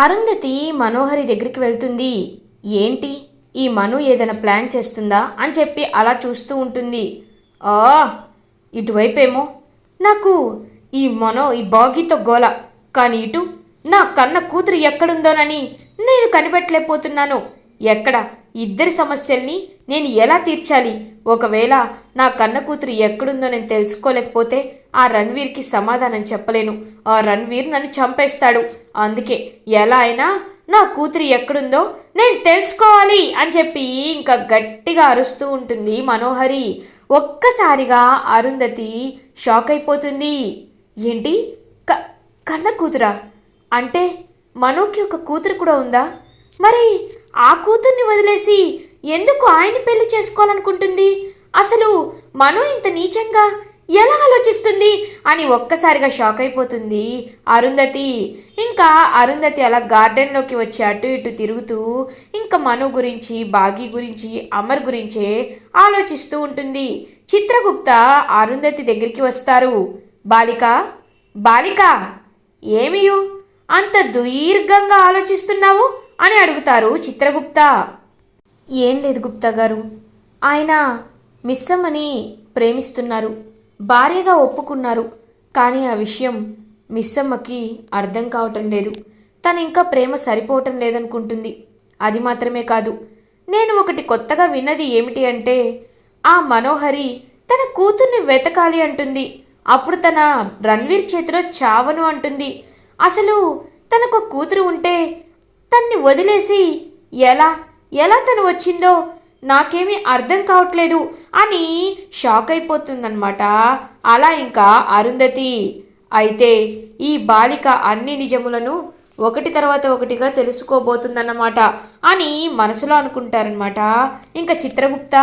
అరుంధతి మనోహరి దగ్గరికి వెళ్తుంది. ఏంటి? ఈ మను ఏదైనా ప్లాన్ చేస్తుందా? అని చెప్పి అలా చూస్తూ ఉంటుంది. ఆ ఇటువైపేమో. నాకు ఈ మనో ఈ బాగీతో గోల. కానీ ఇటు నా కన్న కూతురు ఎక్కడుందోనని నేను కనిపెట్టలేకపోతున్నాను. ఎక్కడ? ఇద్దరి సమస్యల్ని నేను ఎలా తీర్చాలి? ఒకవేళ నా కన్న కూతురు ఎక్కడుందో నేను తెలుసుకోలేకపోతే ఆ రణ్వీర్కి సమాధానం చెప్పలేను. ఆ రణ్వీర్ నన్ను చంపేస్తాడు. అందుకే ఎలా అయినా నా కూతురు ఎక్కడుందో నేను తెలుసుకోవాలి అని చెప్పి ఇంకా గట్టిగా అరుస్తూ ఉంటుంది మనోహరి. ఒక్కసారిగా అరుంధతి షాక్ అయిపోతుంది. ఏంటి? క కన్న కూతురా? అంటే మనోకి ఒక కూతురు కూడా ఉందా? మరి ఆ కూతుర్ని వదిలేసి ఎందుకు ఆయన పెళ్ళి చేసుకోవాలనుకుంటుంది? అసలు మనో ఇంత నీచంగా ఎలా ఆలోచిస్తుంది? అని ఒక్కసారిగా షాక్ అయిపోతుంది అరుంధతి. ఇంకా అరుంధతి అలా గార్డెన్లోకి వచ్చి అటు ఇటు తిరుగుతూ ఇంకా మను గురించి బాగి గురించి అమర్ గురించే ఆలోచిస్తూ ఉంటుంది. చిత్రగుప్త అరుంధతి దగ్గరికి వస్తారు. బాలిక బాలిక ఏమియు? అంత దీర్ఘంగా ఆలోచిస్తున్నావు? అని అడుగుతారు చిత్రగుప్త. ఏం లేదు గుప్తా గారు ఆయన మిస్సమ్మని ప్రేమిస్తున్నారు. భార్యగా ఒప్పుకున్నారు. కానీ ఆ విషయం మిస్సమ్మకి అర్థం కావటం లేదు. తను ఇంకా ప్రేమ సరిపోవటం లేదనుకుంటుంది. అది మాత్రమే కాదు నేను ఒకటి కొత్తగా విన్నది ఏమిటి అంటే ఆ మనోహరి తన కూతుర్ని వెతకాలి అంటుంది. అప్పుడు తన రణ్వీర్ చేతిలో చావను అంటుంది. అసలు తనకు కూతురు ఉంటే తన్ని వదిలేసి ఎలా ఎలా తను వచ్చిందో నాకేమీ అర్థం కావట్లేదు అని షాక్ అయిపోతుందన్నమాట. అలా ఇంకా అరుంధతి. అయితే ఈ బాలిక అన్ని నిజములను ఒకటి తర్వాత ఒకటిగా తెలుసుకోబోతుందన్నమాట అని మనసులో అనుకుంటారనమాట ఇంకా చిత్రగుప్త.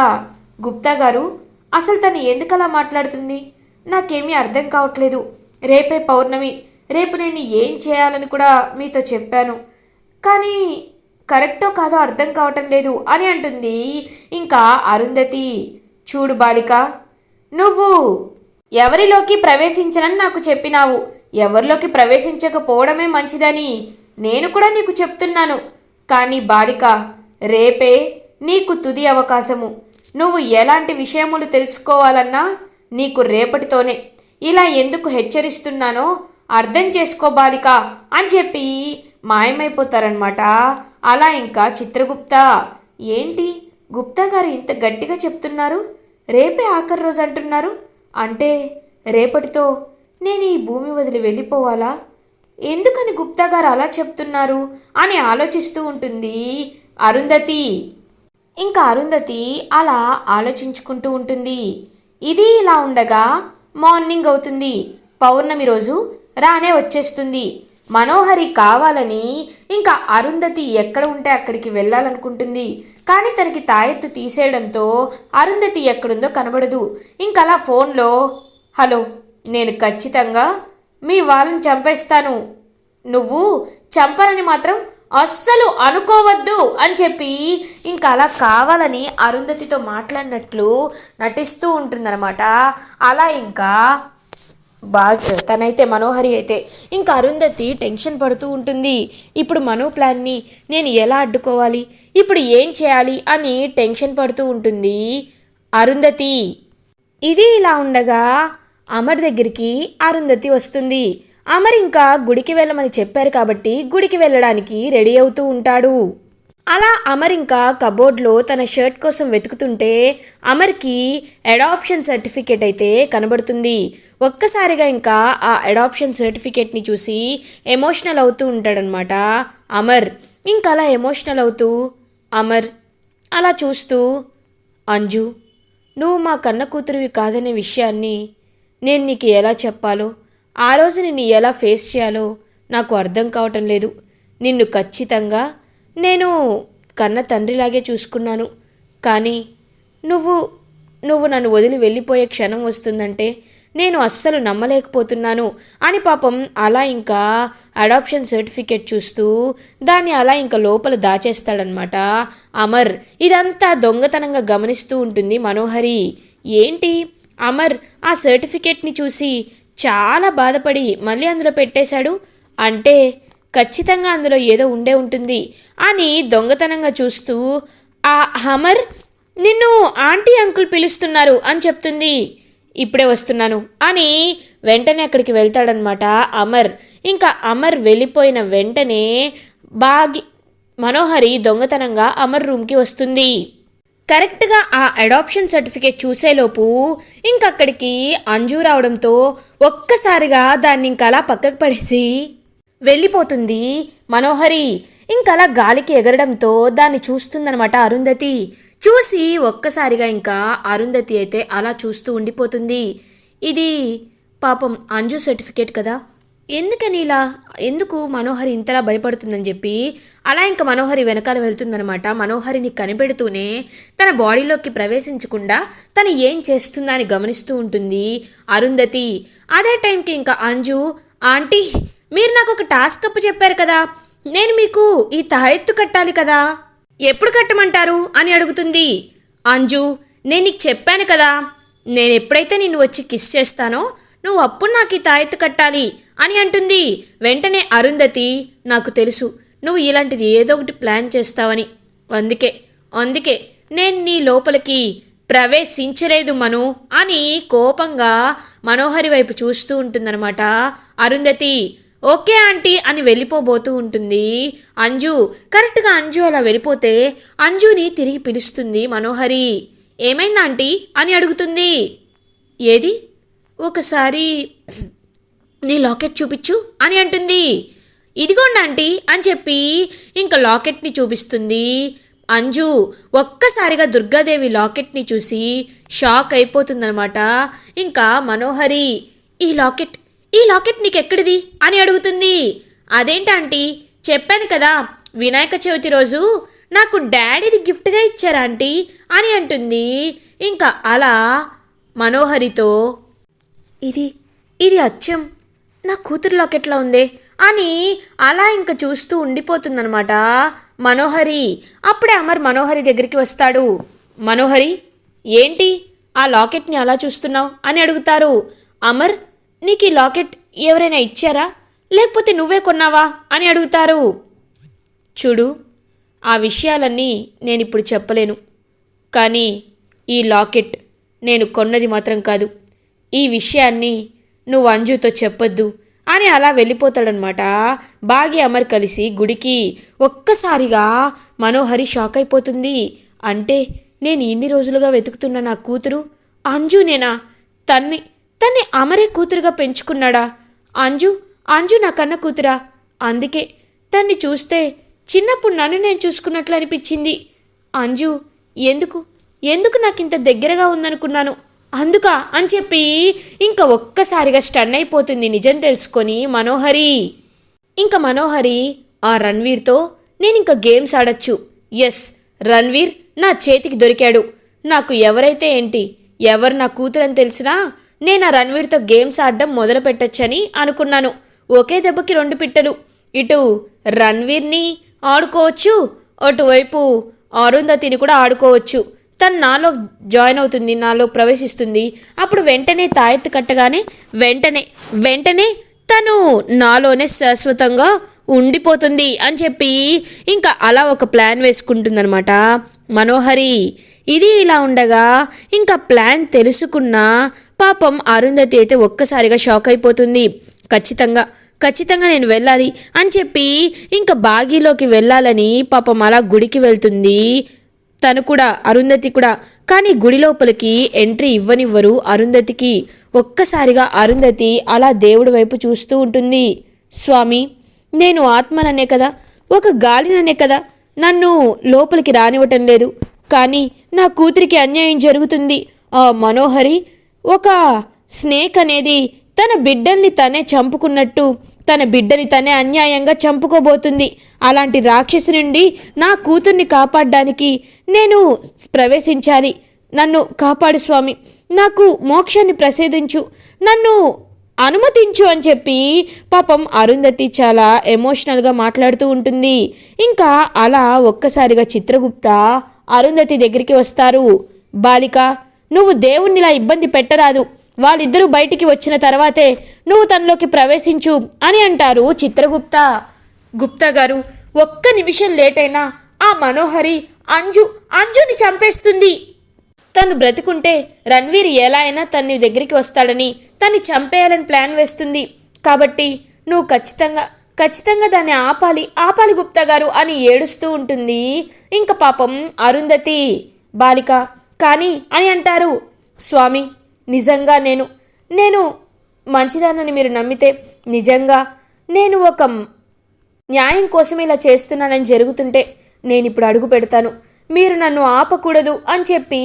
గుప్తా గారు అసలు తను ఎందుకలా మాట్లాడుతుంది? నాకేమీ అర్థం కావట్లేదు. రేపే పౌర్ణమి. రేపు నేను ఏం చేయాలని కూడా మీతో చెప్పాను. కానీ కరెక్టో కాదో అర్థం కావటం లేదు అని అంటుంది. ఇంకా అరుంధతి చూడు బాలిక నువ్వు ఎవరిలోకి ప్రవేశించనని నాకు చెప్పినావు. ఎవరిలోకి ప్రవేశించకపోవడమే మంచిదని నేను కూడా నీకు చెప్తున్నాను. కానీ బాలిక రేపే నీకు తుది అవకాశము. నువ్వు ఎలాంటి విషయములు తెలుసుకోవాలన్నా నీకు రేపటితోనే. ఇలా ఎందుకు హెచ్చరిస్తున్నానో అర్థం చేసుకో బాలిక అని చెప్పి మాయమైపోతారనమాట అలా ఇంకా చిత్రగుప్తా ఏంటి? గుప్తా గారు ఇంత గట్టిగా చెప్తున్నారు? రేపే ఆఖరి రోజు అంటున్నారు? అంటే రేపటితో నేను ఈ భూమి వదిలి వెళ్ళిపోవాలా? ఎందుకని గుప్తా గారు అలా చెప్తున్నారు? అని ఆలోచిస్తూ ఉంటుంది అరుంధతి. ఇంకా అరుంధతి అలా ఆలోచించుకుంటూ ఉంటుంది. ఇది ఇలా ఉండగా మార్నింగ్ అవుతుంది. పౌర్ణమి రోజు రానే వచ్చేస్తుంది. మనోహరి కావాలని ఇంకా అరుంధతి ఎక్కడ ఉంటే అక్కడికి వెళ్ళాలనుకుంటుంది. కానీ తనకి తాయెత్తు తీసేయడంతో అరుంధతి ఎక్కడుందో కనబడదు. ఇంకలా ఫోన్లో హలో నేను ఖచ్చితంగా మీ వాళ్ళని చంపేస్తాను. నువ్వు చంపనని మాత్రం అస్సలు అనుకోవద్దు అని చెప్పి ఇంకా అలా కావాలని అరుంధతితో మాట్లాడినట్లు నటిస్తూ ఉంటుందన్నమాట. అలా ఇంకా బాగా తనైతే మనోహరి అయితే ఇంకా అరుంధతి టెన్షన్ పడుతూ ఉంటుంది. ఇప్పుడు మనో ప్లాన్ని నేను ఎలా అడ్డుకోవాలి? ఇప్పుడు ఏం చేయాలి? అని టెన్షన్ పడుతూ ఉంటుంది అరుంధతి. ఇది ఇలా ఉండగా అమర్ దగ్గరికి అరుంధతి వస్తుంది. అమర్ ఇంకా గుడికి వెళ్ళమని చెప్పారు కాబట్టి గుడికి వెళ్ళడానికి రెడీ అవుతూ ఉంటాడు. అలా అమర్ ఇంకా కబోర్డ్లో తన షర్ట్ కోసం వెతుకుతుంటే అమర్కి అడాప్షన్ సర్టిఫికేట్ అయితే కనబడుతుంది. ఒక్కసారిగా ఇంకా ఆ అడాప్షన్ సర్టిఫికేట్ని చూసి ఎమోషనల్ అవుతూ ఉంటాడనమాట అమర్. ఇంకా అలా ఎమోషనల్ అవుతూ అమర్ అలా చూస్తూ అంజు నువ్వు మా కన్న కూతురివి కాదనే విషయాన్ని నేను నీకు ఎలా చెప్పాలో ఆ రోజు నిన్ను ఎలా ఫేస్ చేయాలో నాకు అర్థం కావటం లేదు. నిన్ను ఖచ్చితంగా నేను కన్న తండ్రిలాగే చూసుకున్నాను. కానీ నువ్వు నువ్వు నన్ను వదిలి వెళ్ళిపోయే క్షణం వస్తుందంటే నేను అస్సలు నమ్మలేకపోతున్నాను అని పాపం అలా ఇంకా అడాప్షన్ సర్టిఫికేట్ చూస్తూ దాన్ని అలా ఇంకా లోపల దాచేస్తాడనమాట అమర్ ఇదంతా దొంగతనంగా గమనిస్తూ ఉంటుంది మనోహరి. ఏంటి? అమర్ ఆ సర్టిఫికేట్ని చూసి చాలా బాధపడి మళ్ళీ అందులో పెట్టేశాడు? అంటే ఖచ్చితంగా అందులో ఏదో ఉండే ఉంటుంది అని దొంగతనంగా చూస్తూ ఆ హమర్ నిన్ను ఆంటీ అంకుల్ పిలుస్తున్నారు అని చెప్తుంది. ఇప్పుడే వస్తున్నాను అని వెంటనే అక్కడికి వెళ్తాడనమాట అమర్. ఇంకా అమర్ వెళ్ళిపోయిన వెంటనే బాగి మనోహరి దొంగతనంగా అమర్ రూమ్కి వస్తుంది. కరెక్ట్గా ఆ అడాప్షన్ సర్టిఫికేట్ చూసేలోపు ఇంకక్కడికి అంజు రావడంతో ఒక్కసారిగా దాన్ని ఇంకలా పక్కకు పడేసి వెళ్ళిపోతుంది. మనోహరి ఇంకలా గాలికి ఎగరడంతో దాన్ని చూస్తుందనమాట అరుంధతి. చూసి ఒక్కసారిగా ఇంకా అరుంధతి అయితే అలా చూస్తూ ఉండిపోతుంది. ఇది పాపం అంజు సర్టిఫికేట్ కదా. ఎందుకని ఇలా? ఎందుకు మనోహరి ఇంతలా భయపడుతుందని చెప్పి అలా ఇంకా మనోహరి వెనకాల వెళ్తుందనమాట మనోహరిని కనిపెడుతూనే తన బాడీలోకి ప్రవేశించకుండా తను ఏం చేస్తుందా అని గమనిస్తూ ఉంటుంది అరుంధతి. అదే టైంకి ఇంకా అంజు ఆంటీ మీరు నాకు ఒక టాస్క్ అప్పు చెప్పారు కదా. నేను మీకు ఈ తాయెత్తు కట్టాలి కదా. ఎప్పుడు కట్టమంటారు అని అడుగుతుంది. అంజు నేను నీకు చెప్పాను కదా. నేను ఎప్పుడైతే నిన్ను వచ్చి కిస్ చేస్తానో నువ్వు అప్పుడు నాకు ఈ తాయెత్తు కట్టాలి అని అంటుంది. వెంటనే అరుంధతి నాకు తెలుసు నువ్వు ఇలాంటిది ఏదో ఒకటి ప్లాన్ చేస్తావని. అందుకే అందుకే నేను నీ లోపలికి ప్రవేశించలేదు మను అని కోపంగా మనోహరి వైపు చూస్తూ ఉంటుందన్నమాట అరుంధతి. ఓకే ఆంటీ అని వెళ్ళిపోబోతూ ఉంటుంది. అంజు కరెక్ట్గా అంజు అలా వెళ్ళిపోతే అంజుని తిరిగి పిలుస్తుంది మనోహరి. ఏమైంది ఆంటీ? అని అడుగుతుంది. ఏది? ఒకసారి నీ లాకెట్ చూపించు అని అంటుంది. ఇదిగోండి ఆంటీ అని చెప్పి ఇంకా లాకెట్ని చూపిస్తుంది. అంజు ఒక్కసారిగా దుర్గాదేవి లాకెట్ని చూసి షాక్ అయిపోతుందనమాట. ఇంకా మనోహరి ఈ లాకెట్ ఈ లాకెట్ నీకెక్కడిది? అని అడుగుతుంది. అదేంటాంటీ చెప్పాను కదా వినాయక చవితి రోజు నాకు డాడీది గిఫ్ట్గా ఇచ్చారా ఆంటీ అని అంటుంది. ఇంకా అలా మనోహరితో ఇది ఇది అచ్చం నా కూతురు లాకెట్లో ఉందే అని అలా ఇంకా చూస్తూ ఉండిపోతుందనమాట మనోహరి. అప్పుడే అమర్ మనోహరి దగ్గరికి వస్తాడు. మనోహరి ఏంటి? ఆ లాకెట్ని అలా చూస్తున్నావు? అని అడుగుతారు. అమర్ నీకు ఈ లాకెట్ ఎవరైనా ఇచ్చారా? లేకపోతే నువ్వే కొన్నావా? అని అడుగుతారు. చూడు ఆ విషయాలన్నీ నేను ఇప్పుడు చెప్పలేను. కానీ ఈ లాకెట్ నేను కొన్నది మాత్రం కాదు. ఈ విషయాన్ని నువ్వు అంజుతో చెప్పొద్దు అని అలా వెళ్ళిపోతాడనమాట బాగి అమర్ కలిసి గుడికి ఒక్కసారిగా మనోహరి షాక్ అయిపోతుంది. అంటే నేను ఇన్ని రోజులుగా వెతుకుతున్న నా కూతురు అంజునేనా తన్ని తన్ని అమరే కూతురుగా పెంచుకున్నాడా? అంజు అంజు నా కన్న కూతురా. అందుకే తన్ని చూస్తే చిన్నప్పుడు నన్ను నేను చూసుకున్నట్లు అనిపించింది. అంజు ఎందుకు? ఎందుకు నాకు ఇంత దగ్గరగా ఉందనుకున్నాను? అందుక? అని చెప్పి ఇంకా ఒక్కసారిగా స్టన్ అయిపోతుంది నిజం తెలుసుకొని మనోహరి. ఇంకా మనోహరి ఆ రణ్వీర్తో నేను ఇంకా గేమ్స్ ఆడొచ్చు. ఎస్ రణ్వీర్ నా చేతికి దొరికాడు. నాకు ఎవరైతే ఏంటి ఎవరు నా కూతురని తెలిసినా నేను ఆ రణ్వీర్తో గేమ్స్ ఆడడం మొదలు పెట్టచ్చని అనుకున్నాను. ఒకే దెబ్బకి రెండు పిట్టలు. ఇటు రణ్వీర్ని ఆడుకోవచ్చు అటువైపు అరుంధతిని కూడా ఆడుకోవచ్చు. తను నాలో జాయిన్ అవుతుంది నాలో ప్రవేశిస్తుంది. అప్పుడు వెంటనే తాయెత్తు కట్టగానే వెంటనే వెంటనే తను నాలోనే శాశ్వతంగా ఉండిపోతుంది అని చెప్పి ఇంకా అలా ఒక ప్లాన్ వేసుకుంటుందనమాట మనోహరి ఇది ఇలా ఉండగా ఇంకా ప్లాన్ తెలుసుకున్న పాపం అరుంధతి అయితే ఒక్కసారిగా షాక్ అయిపోతుంది. ఖచ్చితంగా ఖచ్చితంగా నేను వెళ్ళాలి అని చెప్పి ఇంకా బాగీలోకి వెళ్ళాలని పాపం అలా గుడికి వెళ్తుంది. తను కూడా అరుంధతి కూడా. కానీ గుడి లోపలికి ఎంట్రీ ఇవ్వనివ్వరు అరుంధతికి. ఒక్కసారిగా అరుంధతి అలా దేవుడి వైపు చూస్తూ ఉంటుంది. స్వామి నేను ఆత్మననే కదా ఒక గాలిననే కదా నన్ను లోపలికి రానివ్వటం లేదు. కానీ నా కూతురికి అన్యాయం జరుగుతుంది. ఆ మనోహరి ఒక స్నేక్ అనేది తన బిడ్డల్ని తనే చంపుకున్నట్టు తన బిడ్డని తనే అన్యాయంగా చంపుకోబోతుంది. అలాంటి రాక్షసి నుండి నా కూతుర్ని కాపాడడానికి నేను ప్రవేశించాలి. నన్ను కాపాడు స్వామి. నాకు మోక్షాన్ని ప్రసేదించు. నన్ను అనుమతించు అని చెప్పి పాపం అరుంధతి చాలా ఎమోషనల్గా మాట్లాడుతూ ఉంటుంది. ఇంకా అలా ఒక్కసారిగా చిత్రగుప్త అరుంధతి దగ్గరికి వస్తారు. బాలిక నువ్వు దేవుణ్ణిలా ఇబ్బంది పెట్టరాదు. వాళ్ళిద్దరూ బయటికి వచ్చిన తర్వాతే నువ్వు తనలోకి ప్రవేశించు అని అంటారు చిత్రగుప్త. గుప్తా గారు ఒక్క నిమిషం లేట్ అయినా ఆ మనోహరి అంజు అంజుని చంపేస్తుంది. తను బ్రతికుంటే రణ్వీర్ ఎలా అయినా తన్ని దగ్గరికి వస్తాడని తన్ని చంపేయాలని ప్లాన్ వేస్తుంది. కాబట్టి నువ్వు ఖచ్చితంగా ఖచ్చితంగా దాన్ని ఆపాలి ఆపాలి గుప్తా గారు అని ఏడుస్తూ ఉంటుంది. ఇంక పాపం అరుంధతి. బాలిక కానీ అని అంటారు. స్వామి నిజంగా నేను నేను మంచిదానని మీరు నమ్మితే నిజంగా నేను ఒక న్యాయం కోసం ఇలా చేస్తున్నానని జరుగుతుంటే నేను ఇప్పుడు అడుగు పెడతాను. మీరు నన్ను ఆపకూడదు అని చెప్పి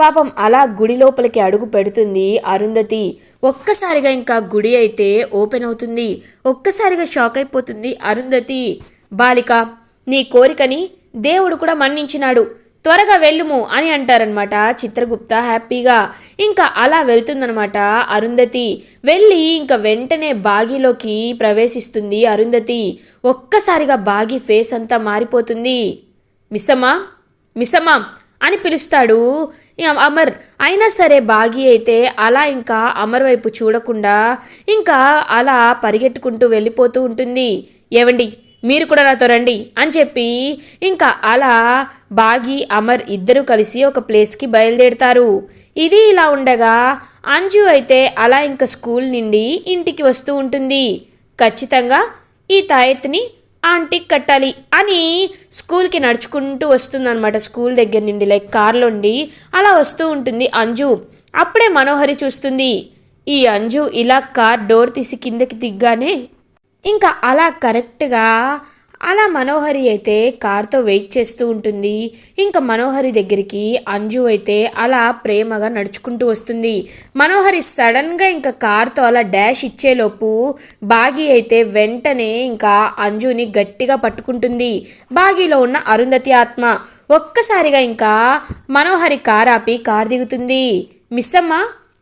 పాపం అలా గుడి లోపలికి అడుగు పెడుతుంది అరుంధతి. ఒక్కసారిగా ఇంకా గుడి అయితే ఓపెన్ అవుతుంది. ఒక్కసారిగా షాక్ అయిపోతుంది అరుంధతి. బాలిక నీ కోరికని దేవుడు కూడా మన్నించినాడు. త్వరగా వెళ్ళుము అని అంటారనమాట చిత్రగుప్త హ్యాపీగా. ఇంకా అలా వెళ్తుందనమాట అరుంధతి. వెళ్ళి ఇంకా వెంటనే బాగిలోకి ప్రవేశిస్తుంది అరుంధతి. ఒక్కసారిగా బాగి ఫేస్ అంతా మారిపోతుంది. మిస్సమ్మా మిస్సమ్మా అని పిలుస్తాడు అమర్. అయినా సరే బాగి అయితే అలా ఇంకా అమర్ వైపు చూడకుండా ఇంకా అలా పరిగెట్టుకుంటూ వెళ్ళిపోతూ ఉంటుంది. ఏవండి? మీరు కూడా నాతో రండి అని చెప్పి ఇంకా అలా బాగి అమర్ ఇద్దరూ కలిసి ఒక ప్లేస్కి బయలుదేరుతారు. ఇది ఇలా ఉండగా అంజు అయితే అలా ఇంకా స్కూల్ నుండి ఇంటికి వస్తూ ఉంటుంది. ఖచ్చితంగా ఈ తాయెత్తుని ఆంటీకి కట్టాలి అని స్కూల్కి నడుచుకుంటూ వస్తుందన్నమాట స్కూల్ దగ్గర నుండి. లైక్ కార్లోండి అలా వస్తూ ఉంటుంది అంజు. అప్పుడే మనోహరి చూస్తుంది. ఈ అంజు ఇలా కార్ డోర్ తీసి కిందకి దిగ్గానే ఇంకా అలా కరెక్ట్గా అలా మనోహరి అయితే కార్తో వెయిట్ చేస్తూ ఉంటుంది. ఇంకా మనోహరి దగ్గరికి అంజు అయితే అలా ప్రేమగా నడుచుకుంటూ వస్తుంది. మనోహరి సడన్గా ఇంకా కార్తో అలా డాష్ ఇచ్చేలోపు బాగి అయితే వెంటనే ఇంకా అంజుని గట్టిగా పట్టుకుంటుంది. బాగిలో ఉన్న అరుంధతి ఆత్మ ఒక్కసారిగా ఇంకా మనోహరి కార్ ఆపి కార్ దిగుతుంది. మిస్ అమ్మ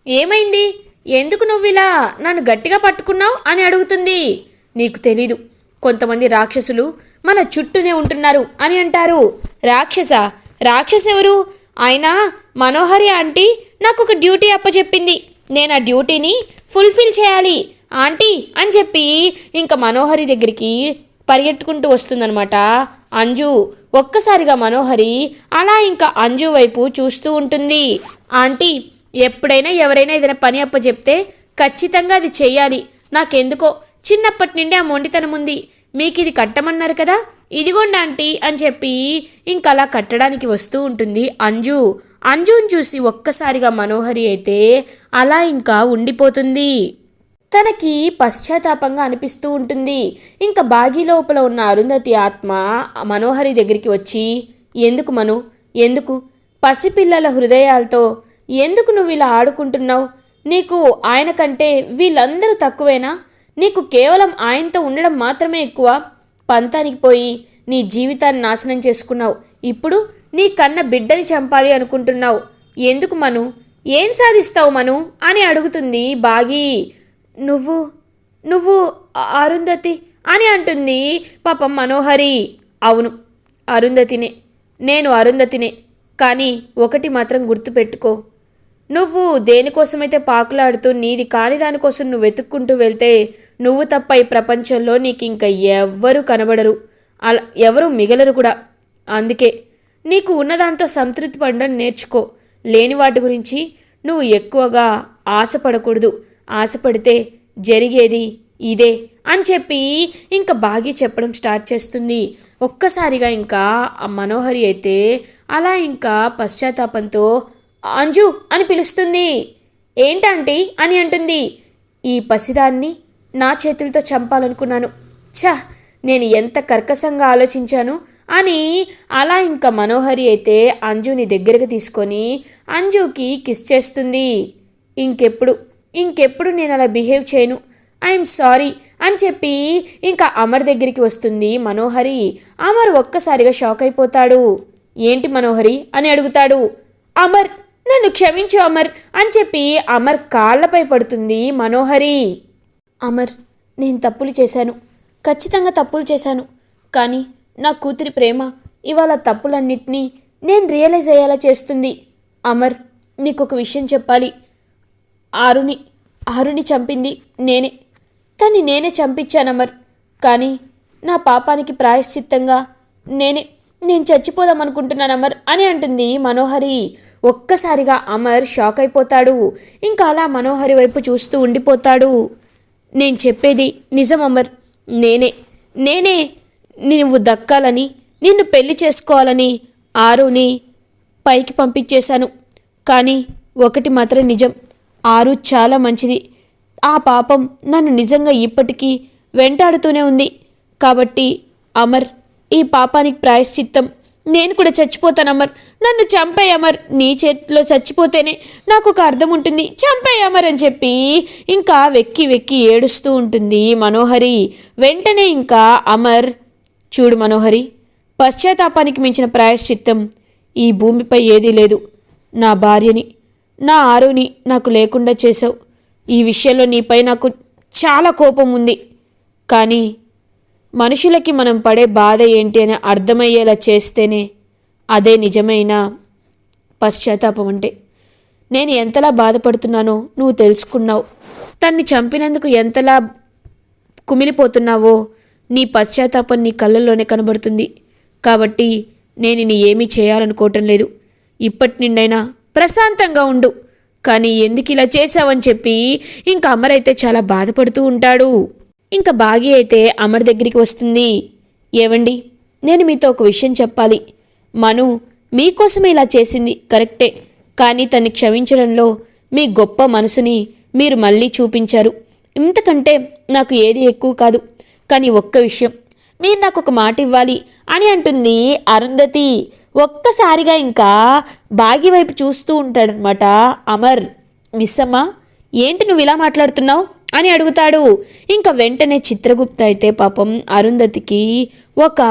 ఏమైంది? ఎందుకు నువ్వు ఇలా నన్ను గట్టిగా పట్టుకున్నావు? అని అడుగుతుంది. నీకు తెలీదు. కొంతమంది రాక్షసులు మన చుట్టూనే ఉంటున్నారు అని అంటారు. రాక్షస రాక్షస ఎవరు? అయినా మనోహరి ఆంటీ నాకు ఒక డ్యూటీ అప్పచెప్పింది. నేను ఆ డ్యూటీని ఫుల్ఫిల్ చేయాలి ఆంటీ అని చెప్పి ఇంకా మనోహరి దగ్గరికి పరిగెట్టుకుంటూ వస్తుందనమాట అంజు ఒక్కసారిగా మనోహరి అలా ఇంకా అంజు వైపు చూస్తూ ఉంటుంది. ఆంటీ ఎప్పుడైనా ఎవరైనా ఏదైనా పని అప్పచెప్తే ఖచ్చితంగా అది చెయ్యాలి. నాకెందుకో చిన్నప్పటి నుండి ఆ మొండితనం ఉంది. మీకు ఇది కట్టమన్నారు కదా? ఇదిగోండి ఆంటీ అని చెప్పి ఇంకా అలా కట్టడానికి వస్తూ ఉంటుంది అంజు. అంజుని చూసి ఒక్కసారిగా మనోహరి అయితే అలా ఇంకా ఉండిపోతుంది. తనకి పశ్చాత్తాపంగా అనిపిస్తూ ఉంటుంది. ఇంకా బాగి లోపల ఉన్న అరుంధతి ఆత్మ మనోహరి దగ్గరికి వచ్చి ఎందుకు మను? ఎందుకు? పసిపిల్లల హృదయాలతో ఎందుకు నువ్వు ఇలా ఆడుకుంటున్నావు? నీకు ఆయన కంటే వీళ్ళందరూ తక్కువేనా? నీకు కేవలం ఆయనతో ఉండడం మాత్రమే ఎక్కువ. పంతానికి పోయి నీ జీవితాన్ని నాశనం చేసుకున్నావు. ఇప్పుడు నీ కన్న బిడ్డని చంపాలి అనుకుంటున్నావు. ఎందుకు మను? ఏం సాధిస్తావు మను? అని అడుగుతుంది బాగి. నువ్వు నువ్వు అరుంధతి అని అంటుంది పాపం మనోహరి. అవును అరుంధతినే. నేను అరుంధతినే. కానీ ఒకటి మాత్రం గుర్తుపెట్టుకో. నువ్వు దేనికోసమైతే పాకులాడుతూ నీది కాని దానికోసం నువ్వు వెతుక్కుంటూ వెళ్తే నువ్వు తప్ప ఈ ప్రపంచంలో నీకు ఇంకా ఎవ్వరూ కనబడరు. అలా ఎవరు మిగలరు కూడా. అందుకే నీకు ఉన్నదాంతో సంతృప్తి పడడం నేర్చుకో. లేని వాటి గురించి నువ్వు ఎక్కువగా ఆశపడకూడదు. ఆశపడితే జరిగేది ఇదే అని చెప్పి ఇంకా బాగి చెప్పడం స్టార్ట్ చేస్తుంది. ఒక్కసారిగా ఇంకా ఆ మనోహరి అయితే అలా ఇంకా పశ్చాత్తాపంతో అంజు అని పిలుస్తుంది. ఏంటంటీ? అని అంటుంది. ఈ పసిదాన్ని నా చేతులతో చంపాలనుకున్నాను. ఛ నేను ఎంత కర్కశంగా ఆలోచించాను. అని అలా ఇంకా మనోహరి అయితే అంజుని దగ్గరకు తీసుకొని అంజుకి కిస్ చేస్తుంది. ఇంకెప్పుడు? ఇంకెప్పుడు నేను అలా బిహేవ్ చేయను. ఐఎమ్ సారీ అని చెప్పి ఇంకా అమర్ దగ్గరికి వస్తుంది మనోహరి. అమర్ ఒక్కసారిగా షాక్ అయిపోతాడు. ఏంటి మనోహరి? అని అడుగుతాడు. అమర్! నన్ను క్షమించు అమర్ అని చెప్పి అమర్ కాళ్ళపై పడుతుంది మనోహరి. అమర్ నేను తప్పులు చేశాను. ఖచ్చితంగా తప్పులు చేశాను. కానీ నా కూతురి ప్రేమ ఇవాళ తప్పులన్నిటినీ నేను రియలైజ్ అయ్యేలా చేస్తుంది. అమర్ నీకు ఒక విషయం చెప్పాలి. ఆరుని ఆరుని చంపింది నేనే. తన్ని నేనే చంపించాను అమర్. కానీ నా పాపానికి ప్రాయశ్చిత్తంగా నేనే. నేను చచ్చిపోదాం అనుకుంటున్నాను అమర్ అని అంటుంది మనోహరి. ఒక్కసారిగా అమర్ షాక్ అయిపోతాడు. ఇంకా అలా మనోహరి వైపు చూస్తూ ఉండిపోతాడు. నేను చెప్పేది నిజం అమర్. నేనే. నేనే. నువ్వు దక్కాలని నిన్ను పెళ్ళి చేసుకోవాలని ఆరుని పైకి పంపించేశాను. కానీ ఒకటి మాత్రం నిజం. ఆరు చాలా మంచిది. ఆ పాపం నన్ను నిజంగా ఇప్పటికీ వెంటాడుతూనే ఉంది. కాబట్టి అమర్ ఈ పాపానికి ప్రాయశ్చిత్తం నేను కూడా చచ్చిపోతాను అమర్. నన్ను చంపేయ్ అమర్. నీ చేతిలో చచ్చిపోతేనే నాకు ఒక అర్థం ఉంటుంది. చంపేయ్ అమర్ అని చెప్పి ఇంకా వెక్కి వెక్కి ఏడుస్తూ ఉంటుంది మనోహరి. వెంటనే ఇంకా అమర్ చూడు మనోహరి పశ్చాత్తాపానికి మించిన ప్రాయశ్చిత్తం. ఈ భూమిపై ఏదీ లేదు. నా భార్యని నా ఆరుని నాకు లేకుండా చేసావు ఈ విషయంలో నీపై నాకు చాలా కోపం ఉంది. కానీ మనుషులకి మనం పడే బాధ ఏంటి అని అర్థమయ్యేలా చేస్తేనే అదే నిజమైన పశ్చాత్తాపం అంటే. నేను ఎంతలా బాధపడుతున్నానో నువ్వు తెలుసుకున్నావు. తన్ని చంపినందుకు ఎంతలా కుమిలిపోతున్నావో నీ పశ్చాత్తాపం నీ కళ్ళల్లోనే కనబడుతుంది. కాబట్టి నేను నీ ఏమీ చేయాలనుకోవటం లేదు. ఇప్పటి నిండైనా ప్రశాంతంగా ఉండు. కానీ ఎందుకు ఇలా చేశావని చెప్పి ఇంకా అమరైతే చాలా బాధపడుతూ ఉంటాడు. ఇంకా బాగి అయితే అమర్ దగ్గరికి వస్తుంది. ఏవండి? నేను మీతో ఒక విషయం చెప్పాలి. మను మీకోసమే ఇలా చేసింది కరెక్టే. కానీ తన్ని క్షమించడంలో మీ గొప్ప మనసుని మీరు మళ్ళీ చూపించారు. ఇంతకంటే నాకు ఏది ఎక్కువ కాదు. కానీ ఒక్క విషయం. మీరు నాకు ఒక మాట ఇవ్వాలి అని అంటుంది అరుంధతి. ఒక్కసారిగా ఇంకా బాగి వైపు చూస్తూ ఉంటాడనమాట అమర్. మిస్సమ్మ ఏంటి నువ్వు ఇలా మాట్లాడుతున్నావు? అని అడుగుతాడు. ఇంకా వెంటనే చిత్రగుప్త అయితే పాపం అరుంధతికి ఒక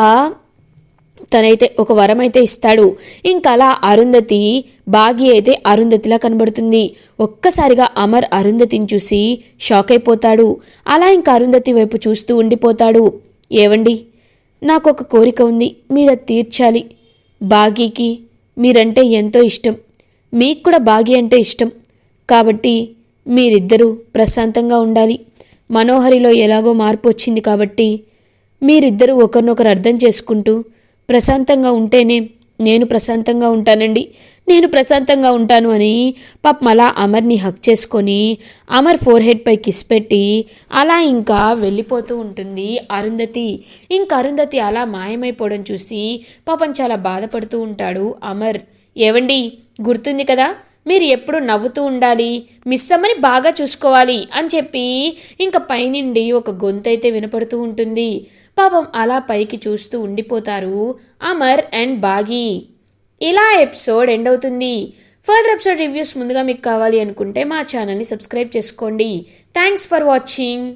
తనైతే ఒక వరం అయితే ఇస్తాడు. ఇంకా అలా అరుంధతి బాగి అయితే అరుంధతిలా కనబడుతుంది. ఒక్కసారిగా అమర్ అరుంధతిని చూసి షాక్ అయిపోతాడు. అలా ఇంకా అరుంధతి వైపు చూస్తూ ఉండిపోతాడు. ఏవండి? నాకు ఒక కోరిక ఉంది. మీరు అది తీర్చాలి. బాగీకి మీరంటే ఎంతో ఇష్టం. మీకు కూడా బాగి అంటే ఇష్టం. కాబట్టి మీరిద్దరూ ప్రశాంతంగా ఉండాలి. మనోహరిలో ఎలాగో మార్పు వచ్చింది కాబట్టి మీరిద్దరూ ఒకరినొకరు అర్థం చేసుకుంటూ ప్రశాంతంగా ఉంటేనే నేను ప్రశాంతంగా ఉంటానండి నేను ప్రశాంతంగా ఉంటాను అని పాపం అలా అమర్ని హక్ చేసుకొని అమర్ ఫోర్ హెడ్పై కిస్ పెట్టి అలా ఇంకా వెళ్ళిపోతూ ఉంటుంది. అరుంధతి ఇంకా అరుంధతి అలా మాయమైపోవడం చూసి పాపం చాలా బాధపడుతూ ఉంటాడు అమర్. ఏవండి? గుర్తుంది కదా? మీరు ఎప్పుడు నవ్వుతూ ఉండాలి మిస్ అమ్మని బాగా చూసుకోవాలి అని చెప్పి ఇంకా పైనుండి ఒక గొంతైతే వినపడుతూ ఉంటుంది. పాపం అలా పైకి చూస్తూ ఉండిపోతారు అమర్ అండ్ బాగి. ఇలా ఎపిసోడ్ ఎండ్ అవుతుంది. ఫర్దర్ ఎపిసోడ్ రివ్యూస్ ముందుగా మీకు కావాలి అనుకుంటే మా ఛానల్ని సబ్స్క్రైబ్ చేసుకోండి. Thanks for watching.